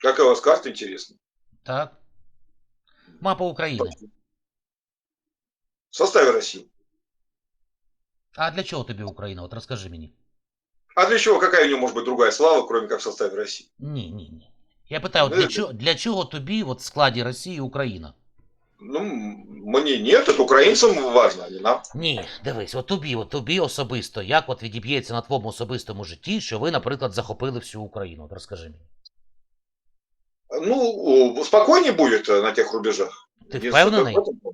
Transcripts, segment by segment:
Какая у вас карта, интересно? Так. Мапа України. В составе России. А для чого тобі Україна? От розкажи мені. А для чего, какая у нее может быть другая слава, кроме как в составе России? Ні, ні, ні. Я питаю, от Ну, для, я- чого, для чого тобі от в складі Росії Україна? Ну, мне нет, это украинцам важно, а не нам. Ні, дивись, от тобі, от тобі особисто, як от відіб'ється на твоєму особистому житті, що ви, наприклад, захопили всю Україну? От розкажи мені. Ну, о, спокойнее будет э, на тех рубежах. Ти Единственное, впевнений? в этом-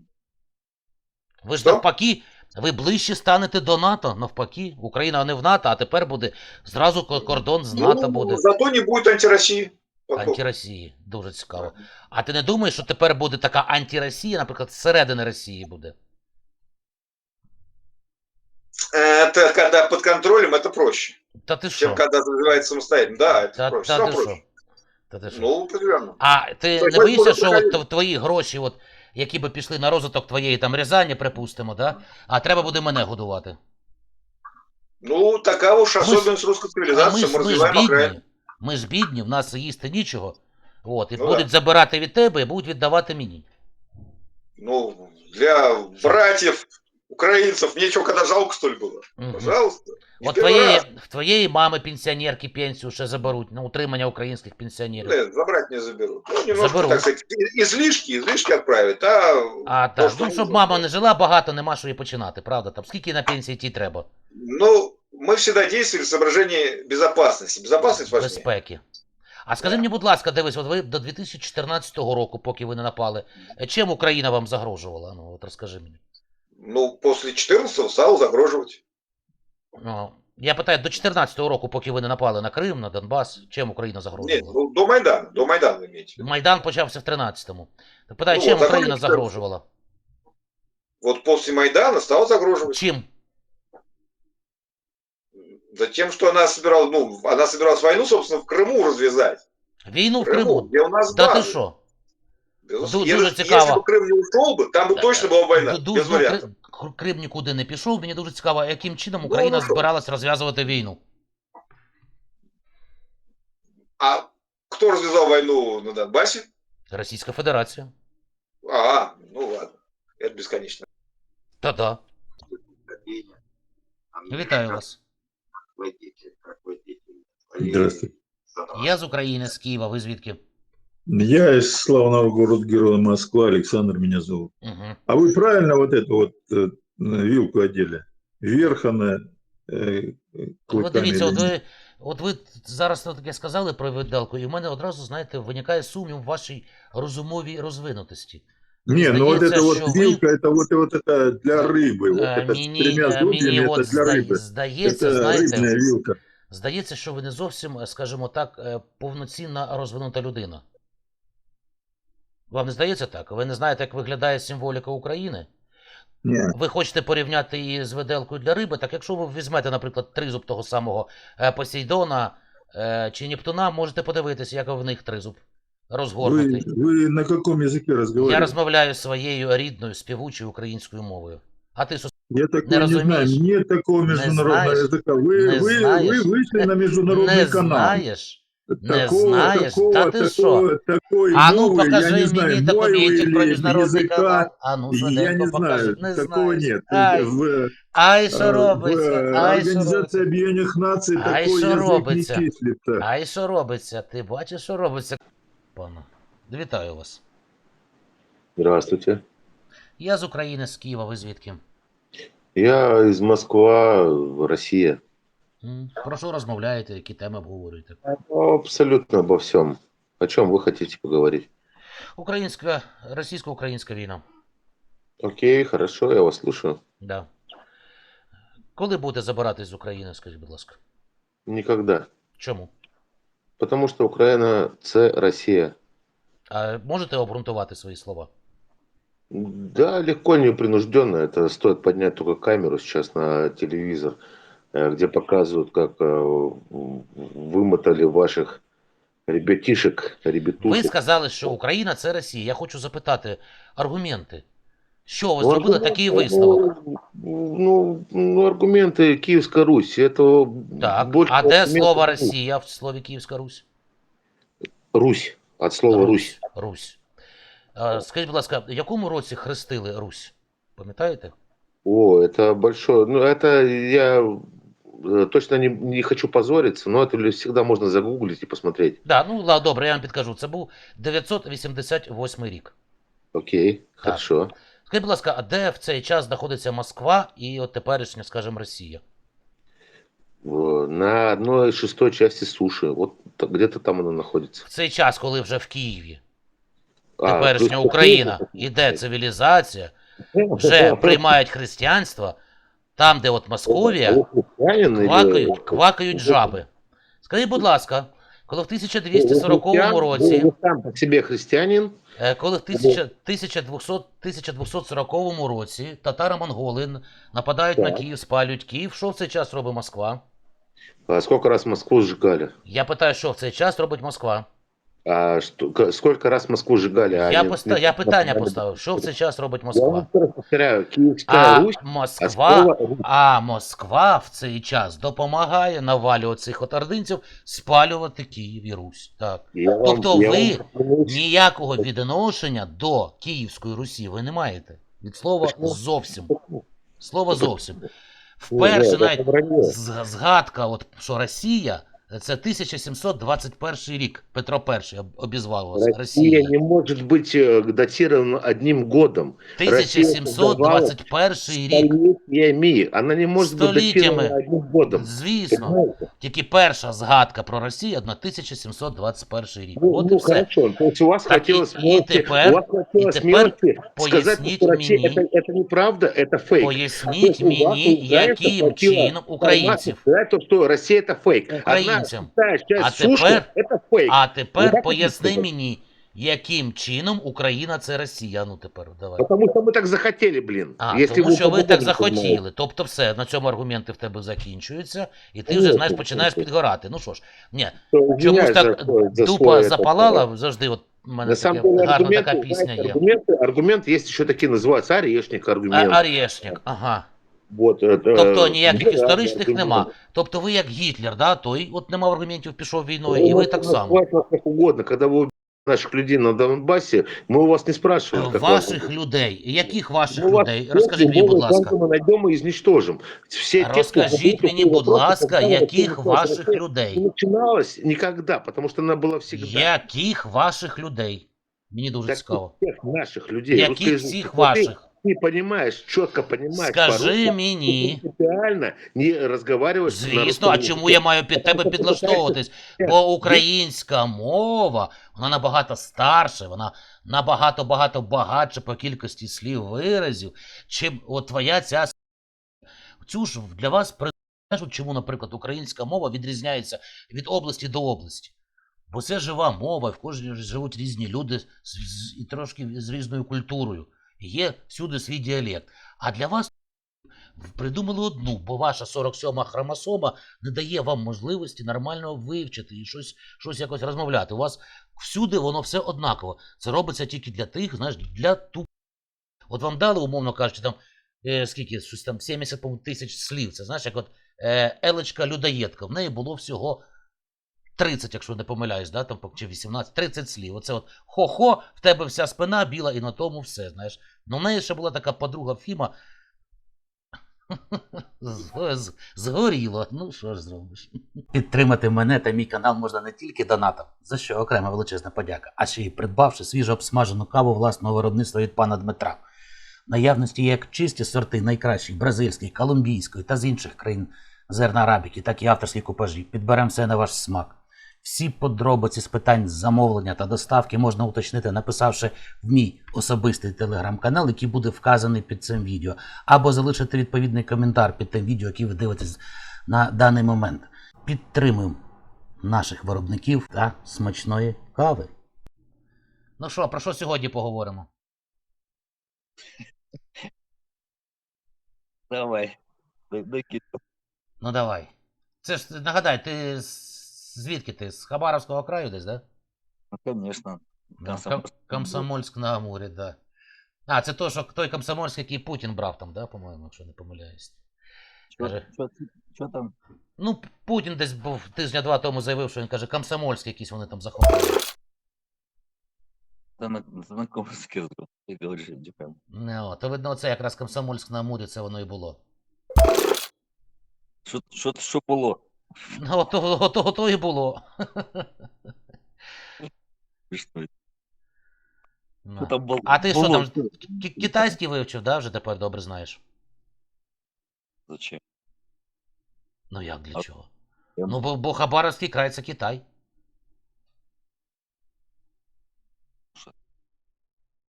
Ви ж Що? навпаки, ви ближче станете до НАТО, навпаки. Україна не в НАТО, а тепер буде зразу ко- кордон з НАТО Ну, буде. Зато не будет антироссии. Антиросії. Дуже цікаво. А ти не думаєш, що тепер буде така антиросія, наприклад, зсередини Росії буде? Это когда под контролем, это проще, Та ти чем що? когда развивается самостоятельно. Да, это Та, проще. та Всё ти що? проще. Та ти що? Ну, определенно. А ти Тобто не ми боїшся, будемо що от приходити. тв- твої гроші, от, які би пішли на розвиток твоєї там Рязані, припустимо, да? а треба буде мене годувати. Ну, такая уж Мы с- особенность русской А ми, цивилизации. ж- Мы ми ж развиваем окраин. бідні. Ми ж бідні, в нас їсти нічого. От, і Ну будуть да. забирати від тебе і будуть віддавати мені. Ну, для братьев, украинцев, нечего, когда жалко, что ли, было. Мгм. Пожалуйста. Не От твоєї, раз. твоєї мами пенсіонерки пенсію ще заберуть на утримання українських пенсіонерів. Нет, забрать не заберут. Ну, немножко, Заберут. так сказать, и- излишки, излишки отправить, а... А так, ну щоб мама не жила багато, нема що їй починати, правда? Там скільки на пенсії ті треба? Ну, мы всегда действовали в соображении безопасности. Безопасность важнее. Безпеки. А скажи Да. мені, будь ласка, дивись, от ви до 2014 року, поки ви не напали, чим Україна вам загрожувала? Ну, от розкажи мені. Ну, после 14-го стало загроживать. Ну, я питаю, до 14 року, поки ви не напали на Крим, на Донбас, чим Україна Нет, загрожувала? ну, до Майдана. До Майдана имеете. в виду. Майдан почався в 13-му. Так питаю, Ну, чим от, а Україна там загрожувала? Вот после Майдана стало загроживать. Чим? За тем, что она собиралась, ну, она собиралась войну, собственно, в Крыму развязать. Війну в В Крыму, Криму? где у нас Да ти базы. що? Безусловно. Ду- дуже Если, цікаво. если бы Крым не ушел бы, там бы точно была война. Ду- ду- без ну, вариантов. Кри- Кр- Крим нікуди не пішов. Мені дуже цікаво, яким чином Ну, Україна ну, збиралась розв'язувати війну. А кто развязал войну на Донбассе? Російська Федерація. А, ну ладно. Это бесконечно. Та-да. Вітаю вас. Здравствуйте. Я з України, з Києва. Ви звідки? Я из славного города-героя Москва, Александр меня зовут. Угу. А вы правильно вот эту вот э, вилку одели? Вверх она э, От клыками дивіться, или от нет? ви, от ви зараз таке сказали про видалку, і в мене одразу, знаєте, виникає сумнів в вашій розумовій розвинутості. Не, ну вот Здається, это вот що ви- вилка, это вот, вот это для рыбы. Вот Е, это с Мені, тремя е, мені зубьями, от это для зда- рыбы. здається, Это знаєте, рыбная вилка. здається, що ви не зовсім, е, скажімо так, е, повноцінна розвинута людина. Вам не здається так? Ви не знаєте, як виглядає символіка України? Не, Ви хочете порівняти її з виделкою для риби, так якщо ви візьмете, наприклад, тризуб того самого е, Посейдона е, чи Нептуна, можете подивитися, як в них тризуб вы, розгорнутий. вы на каком языке Я разговариваете? розмовляю своєю рідною співучою українською мовою. А ти що? Я такого Не не, знаю. разумеешь? Нет такого Не международного знаешь? языка. Вы, Не вы, знаешь? вы вышли на международный Не канал. знаєш? Не такого, знаешь? такого, Да ты такого, такой А ну новый, я покажи не мені знаю, мой документик про или міжнародний языка, канал. А ну я швиденько не покажи. знаю, Не такого знаєш. нет. Ай, В, ай, э, що в робиться? Ай, що Организации робиться? Объединенных Наций Ай, такой що язык робиться? не числится. Ай, що робиться? Ти бачиш, що робиться? Пане, вітаю вас. Здравствуйте. Я з України, з Києва, ви звідки? Я из Москва, Россия. М, Про що розмовляєте, які теми обговорюєте? Абсолютно обо всем. О чем вы хотите поговорить? Українська, російсько-українська війна. Окей, хорошо, я вас слушаю. Да. Коли будете забиратись з України, скажіть, будь ласка. Никогда. Чому? Потому что Украина – це Россия. А можете обґрунтувати свої слова? Да, легко, непринужденно. Это стоит поднять только камеру сейчас на телевизор, э, где показывают, как э, вымотали ваших ребятишек, Ви ребятушек. сказали, що Україна це Росія. Я хочу запитати аргументи. Що ви Ну, зробили аргументы, такий висновок? Ну, ну, ну, аргументы Киевская Русь, это Так, больше а де аргументы, слово ну, Росія в слові Київська Русь? Русь, от слова Русь. Русь. А, скажіть, будь ласка, в якому році хрестили Русь? Пам'ятаєте? О, это большое. Ну, это я э, точно не, не хочу позориться, но это всегда можно загуглить и посмотреть. Да, ну ла- добре, я вам підкажу. Це був 988 рік. Окей, хорошо. Скажіть, будь ласка, а де в цей час знаходиться Москва і от теперішня, скажімо, Росія? На одной шестой части суши. Вот где-то там она находится. В цей час, коли вже в Києві А, теперішня Україна іде цивілізація, вже приймають християнство, там, де от Московія, квакають, квакають жаби. Скажіть, будь ласка, коли в 1240 році, сам по себе христианин, е, коли в 1240 році татаро-монголи нападають на Київ, спалюють Київ, що в цей час робить Москва? а сколько раз Москву сжигали? Я питаю, що в цей час робить Москва? А что, сколько раз Москву сжигали? Я, не- поста... я питання поставив, що в цей час робить Москва? повторяю, Киевская А Русь, Москва, а Москва в цей час допомагає навалювати цих от ординців спалювати Київ і Русь. Так. Я вам- Тобто я ви вам Ніякого відношення до Київської Русі ви не маєте. Від слова зовсім. Слово зовсім. Вперше навіть згадка, от, що Росія це 1721 рік. Петро І об- обізвав вас. Россия Росія. не может быть э, датирована одним годом. 1721 рік. Столетиями. Она не может быть Століттями. датирована одним годом. Звісно. Понимаете? Тільки перша згадка про Росію на 1721 рік. Ну, От і ну, все. хорошо. То есть у вас Так хватило и- и смелости, теперь- у вас хватило и теперь смелости сказать, поясніть что Россия мені- это, это неправда, это фейк. Поясніть То есть у вас, мені, у украинцев яким хватило чином українців. Сказать, то, что Россия это фейк. Українцям. Одна шестая часть А суши тепер- это фейк. А Ну, тепер так поясни і мені, яким чином Україна це Росія. Ну тепер давай. Потому что мы так захотели, блин. А, Если тому що ви так по-другому захотіли. Тобто все, на цьому аргументи в тебе закінчуються, і ти Ну, вже, ну, знаєш, ну, починаєш ну, підгорати. Ну що ж, ні, то чомусь извиняюсь так за- за дупа свой этот, запалала, завжди от у мене На самом таке деле гарна аргументы, така пісня знаете, є. аргументы, аргумент есть еще такие, называются орешник аргумент. А, Арєшник, ага. вот, это, Тобто ніяких да, історичних аргумент. нема. Тобто ви як Гітлер, да, той от не мав аргументів, пішов Ну, війною, і ви так само. называйте нас как угодно. Когда вы убили наших людей на Донбассе, мы у вас не спрашивали. как Ваших вам- людей. Яких ваших Мы вас людей? Розкажіть мені, любого будь ласка. танка Мы найдем и изничтожим. Все те, кто Розкажіть задают мені, такие будь вопросы, ласка, когда яких началась ваших Россия, Не людей? начиналось никогда, потому что она была всегда. Яких ваших людей? Мені дуже Так цікаво. всех наших людей. Яких русскоязычных. всіх Вот ты ваших? не понимаешь, четко понимаешь. Скажи по-русски, мені. ты принципиально не разговариваешь на Звісно, русском а языке. чому я маю під тебе підлаштовуватись? Бо українська мова, вона набагато старша, вона набагато багато багатша по кількості слів виразів, чим от твоя ця с- цю ж для вас при- знаєш, от чому, наприклад, українська мова відрізняється від області до області. Бо це жива мова, і в кожній ж живуть різні люди з, з- і трошки з різною культурою. Є всюди свій діалект. А для вас придумали одну, бо ваша 47-ма хромосома не дає вам можливості нормально вивчити і щось, щось якось розмовляти. У вас всюди воно все однаково. Це робиться тільки для тих, знаєш, для туп. От вам дали, умовно кажучи, там е, скільки, щось там 70 тисяч слів. Це знаєш, як от е, Елечка людоєдка. В неї було всього 30, якщо не помиляюсь, да, там, чи 18, 30 слів. Оце от хо-хо, в тебе вся спина біла, і на тому все. знаєш. Ну, в неї ще була така подруга Фіма. Згоріло. Ну що ж зробиш? Підтримати мене та мій канал можна не тільки донатом, за що окрема величезна подяка, а ще й придбавши свіжо обсмажену каву власного виробництва від пана Дмитра. Наявності як чисті сорти найкращих бразильської, колумбійської та з інших країн зерна арабіки, так і авторські купажі. Підберемо все на ваш смак. Всі подробиці з питань замовлення та доставки можна уточнити, написавши в мій особистий телеграм-канал, який буде вказаний під цим відео, або залишити відповідний коментар під тим відео, яке ви дивитесь на даний момент. Підтримуємо наших виробників та смачної кави. Ну що, про що сьогодні поговоримо? Давай. Ну давай. Це ж нагадай, ти звідки ти? З Хабаровського краю десь, да? Ну, конечно. Да, Комсомольськ. Ком- Комсомольськ на Амурі, да. А, це то, що той комсомольський, який Путін брав там, да, по-моєму, якщо не помиляюсь. Каже. Что там? Ну, Путін десь був тижня-два тому заявив, що він каже, комсомольські якісь вони там захопили. Да на. Ты говоришь, я не пойму. Ну, то видно, оце якраз комсомольськ на Амурі, це воно і було. Что было? Ну, ото, ото, ото і було. И Что, это? Ну. Что там было? А ти що Было там, что? ки- китайський вивчив, да, вже тепер добре знаєш? Зачем? Ну як для А- чого? Я- Ну, бо, бо Хабаровський край це Китай. Що?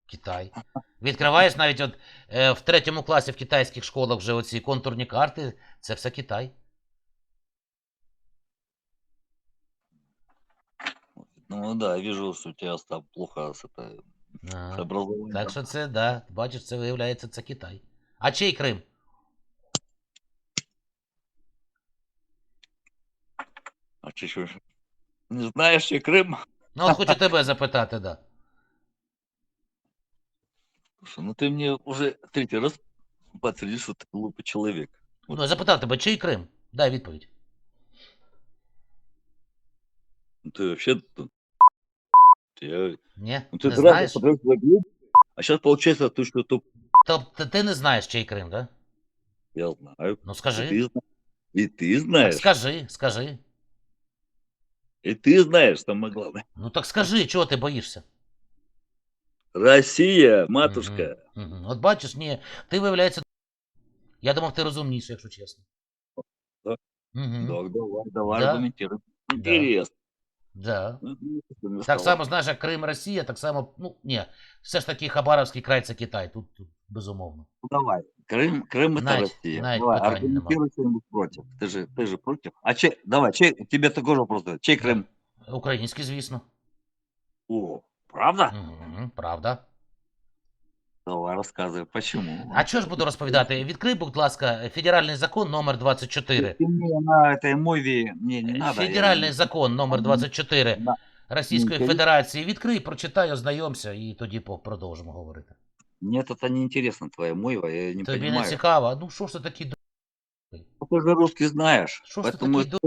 Китай. Відкриваєш навіть от, е, в третьому класі в китайських школах вже оці контурні карти, це все Китай. Ну да, я вижу, что у тебя там плохо с, это, с Ага. образованием. Так що це, да, бачиш, це виявляється, це Китай. А чий Крим? А ты что, не знаешь, что Крым? Ну, от хочу тебе запитати, да. Слушай, ну ты мне уже третий раз подтвердишь, что ты глупый человек. Ну, я запитав тебе, чий Крим? Дай відповідь. Ну, Ты вообще... ну, Я... Ні? Ну, ты не сразу знаєш? подумал, что я глупый, а сейчас получается, ты что, то Тобто ти не знаєш, чий Крим, да? я знаю. Ну И скажи. ты, зна- и ты Так знаешь. скажи, скажи. И ты знаешь, самое главное. Ну так скажи, чого ти боїшся? Россия, матушка. Мгм. От бачиш, ні, ти виявляється. Я думав, ти розумніший, якщо чесно. Да? Угу. Так, давай, давай, Да. аргументируй. Интересно. Да. Ну, интересно мне Так стало. само, знаєш, як Крим Росія, так само, ну, ні, все ж таки Хабаровський край це Китай, тут, тут безумовно. Ну, давай. Крым, Крым это Навіть- Россия. навіть давай, питань аргументируй что-нибудь против. Ты же, ты же против. А чей, давай, чей, тебе такой же вопрос задать. Чей Крым? Український, звісно. О, правда? Угу, правда. Давай, рассказывай, почему. А що ж буду розповідати? Відкрий, будь ласка, федеральний закон номер 24. Ты мне на этой мове мне не надо. я Федеральний не- закон номер 24 Да. Російської Ні, Федерації. Відкрий, прочитай, ознайомся і тоді по- продовжимо говорити. Мне это не интересно, твоя мова, я не Тобі не понимаю. цікаво. Ну що ж ти такий ду- Ну, Ты же русский знаешь. Що ж ти поэтому такий ду...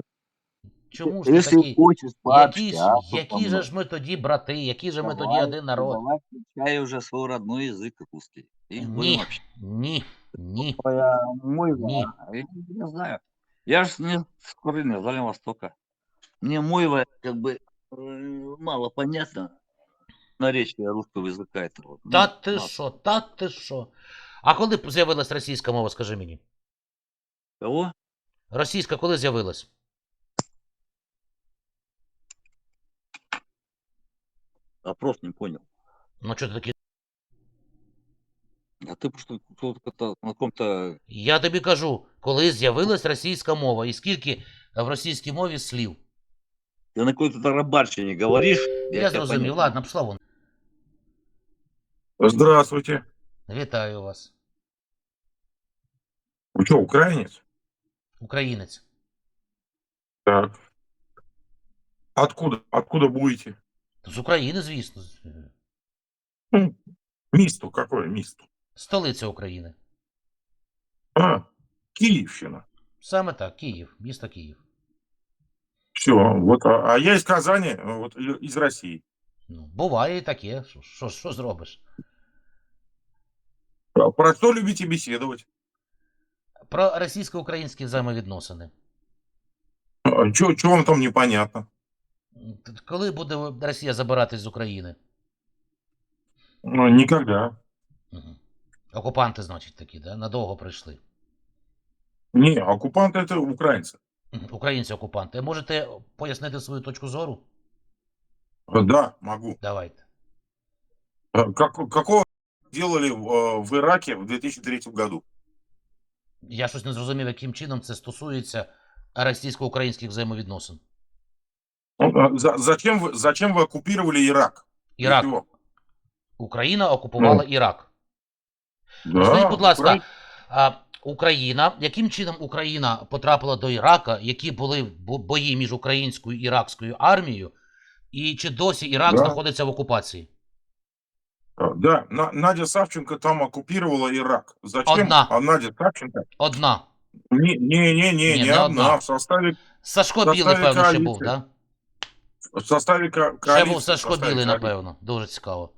Чому ж ти если такий? хочешь Які ж, пообщаться які со же мной, ж ми тоді брати, які же ми тоді давай, один народ? Давай включай уже свой родной язык русский. И будем Ні, общаться. ні, ні. Твоя мойва, Не. я не знаю. Я же не с Курины, с Дальнего Востока. Мне мойва как бы э, мало понятно. Наречие русского языка это вот. ну, Та ти мало. що, та ти що? А коли б з'явилась російська мова, скажи мені? Кого? Російська коли з'явилась? Вопрос не понял. Ну що ти такий? А ты просто кто-то на каком-то... Я тобі кажу, коли з'явилась російська мова, і скільки в російській мові слів? Ты на какой-то тарабарщине говоришь. Я, тебя зрозумів, понял. ладно, пішла вон. Здравствуйте. Вітаю вас. Вы что, украинец? Українець. Так. Откуда? Откуда будете? З України, звісно. Мисто какое мисто? Столиця України. А, Киевщина. Саме так, Київ, місто Київ. Все, вот, а, а я из Казани, вот и- из России. Ну, буває і таке. Що, що, що зробиш? А Про что любите беседовать? Про російсько-українські взаємовідносини. Что вам там непонятно? Т- Коли буде Росія забиратись з України? Ну, никогда. Угу. Окупанти, значить, такі, да? Надовго прийшли. Не, оккупанты это украинцы. Мгм. Українці окупанти. Можете пояснити свою точку зору? Э, Да, могу. Давайте. Э, Как, какого делали в, э, в Ираке в 2003 году? Я щось не зрозумів, яким чином це стосується російсько-українських взаємовідносин. Ну, э, за- зачем, вы, зачем вы оккупировали Ирак? Для Ірак. чего? Україна окупувала Ірак. Да, Скажіть, будь ласка, Укра- а, Україна, яким чином Україна потрапила до Ірака, які були бо- бої між українською і іракською армією, і чи досі Ірак Да. знаходиться в окупації? А, Да, На- Надя Савченко там оккупировала Ирак. Зачем? Одна. А Надя Савченко? Одна. Не, не, не, не, Не, не, не одна. одна. В составе, Сашко Та Білий, ставить певно, ще коаліцію. був, так? Да? в составе ко- Ще коалиции. був Сашко в составе Білий, коалиции. напевно. Дуже цікаво.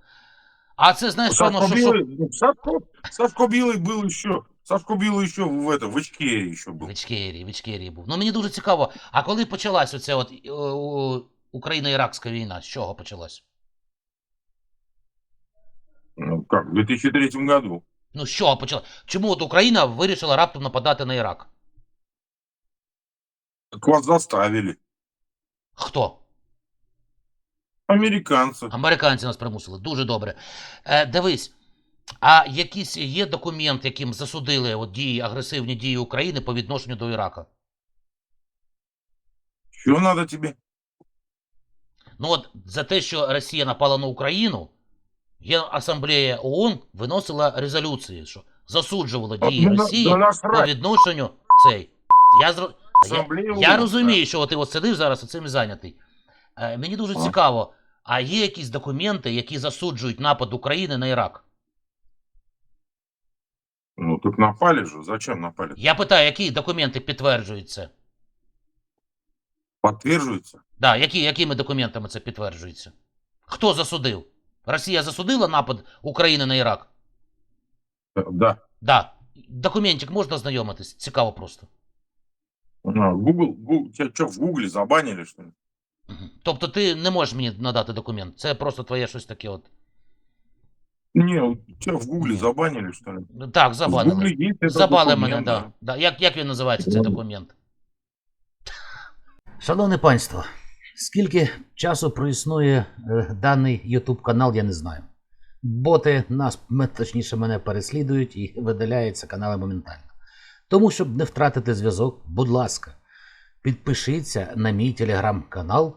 А це, знаєш, певно, Сашко що, що... Белый, ну, Сашко, Сашко Белый был еще, Сашко Белый еще в это, в Ичкерии еще был. В Ічкерії, в Ічкерії був. Ну мені дуже цікаво, а коли почалась оця от е, у- Україно-Іракська війна? З чого почалась? Ну, как, в 2003 году. Ну з чого почалась? Чому от Україна вирішила раптом нападати на Ірак? Так вас заставили. Хто? Американцы. Американці нас примусили. Дуже добре. Е, дивись, а якісь є документ, яким засудили от дії, агресивні дії України по відношенню до Ірака? Что надо тебе? Ну от за те, що Росія напала на Україну, є асамблея ООН виносила резолюції, що засуджувала дії А, ну, Росії да по насрать. відношенню цей. Я, зро... я, я ООН, розумію, що ти от сидиш зараз цим зайнятий. Е, мені дуже А. цікаво, а є якісь документи, які засуджують напад України на Ірак? Ну, так напали же. Зачем напали? Я питаю, які документи підтверджують це? Подтверждается? Да, які, якими документами це підтверджується? Хто засудив? Росія засудила напад України на Ірак? Да, Да. Да. Документик можна знайомитись? Цікаво просто. Google, Google, тебя что, в Гугле забанили, что ли? Тобто ти не можеш мені надати документ. Це просто твоє щось таке от. Не, тебя в Гугле Не. забанили, что ли? Так, забанили. Забали мене, документ, да. да. Як, як він називається цей документ? Шановне панство, скільки часу проіснує е, даний YouTube канал, я не знаю. Боти нас, точніше, мене переслідують і видаляються канали моментально. Тому, щоб не втратити зв'язок, будь ласка, підпишіться на мій телеграм-канал